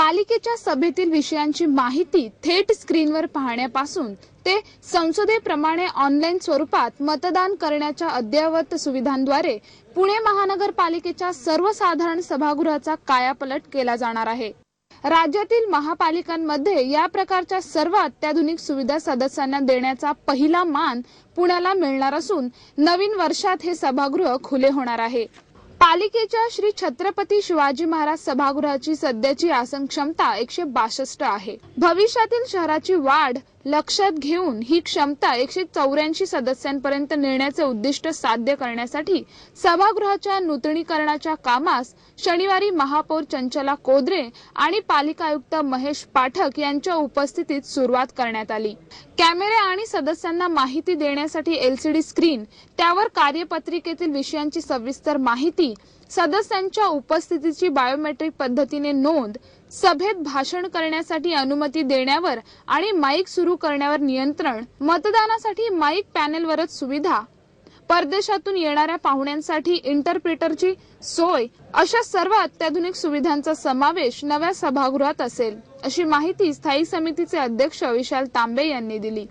पालिकेच्या सभेतील विषयांची माहिती थेट स्क्रीनवर पाहण्यापासून ते संसदेप्रमाणे ऑनलाईन स्वरूपात मतदान करण्याच्या अद्ययावत सुविधांद्वारे पुणे महानगरपालिकेच्या सर्वसाधारण सभागृहाचा कायापलट केला जाणार आहे. राज्यातील महापालिकांमध्ये या प्रकारच्या सर्व अत्याधुनिक सुविधा सदस्यांना देण्याचा पहिला मान पुण्याला मिळणार असून नवीन वर्षात हे सभागृह खुले होणार आहे. पालिकेच्या श्री छत्रपती शिवाजी महाराज सभागृहाची सध्याची आसन क्षमता एकशे बासष्ट आहे. भविष्यातील शहराची वाढ लक्षात घेऊन ही क्षमता एकशे चौऱ्याऐंशी सदस्यांपर्यंत नेण्याचे उद्दिष्ट साध्य करण्यासाठी सभागृहाच्या नूतनीकरणाच्या कामास शनिवारी महापौर चंचला कोदरे आणि पालिका आयुक्त महेश पाठक यांच्या उपस्थितीत सुरुवात करण्यात आली. कॅमेरे आणि सदस्यांना माहिती देण्यासाठी एलसीडी स्क्रीन त्यावर कार्यपत्रिकेतील विषयांची सविस्तर माहिती सदस्यांच्या उपस्थितीची बायोमेट्रिक पद्धतीने नोंद सभेत भाषण करण्यासाठी अनुमती देण्यावर आणि माईक सुरू करण्यावर नियंत्रण मतदानासाठी माईक पॅनेलवरच सुविधा. परदेशातून येणाऱ्या पाहुण्यांसाठी इंटरप्रिटरची सोय अशा सर्व अत्याधुनिक सुविधांचा समावेश नव्या सभागृहात असेल अशी माहिती स्थायी समितीचे अध्यक्ष विशाल तांबे यांनी दिली.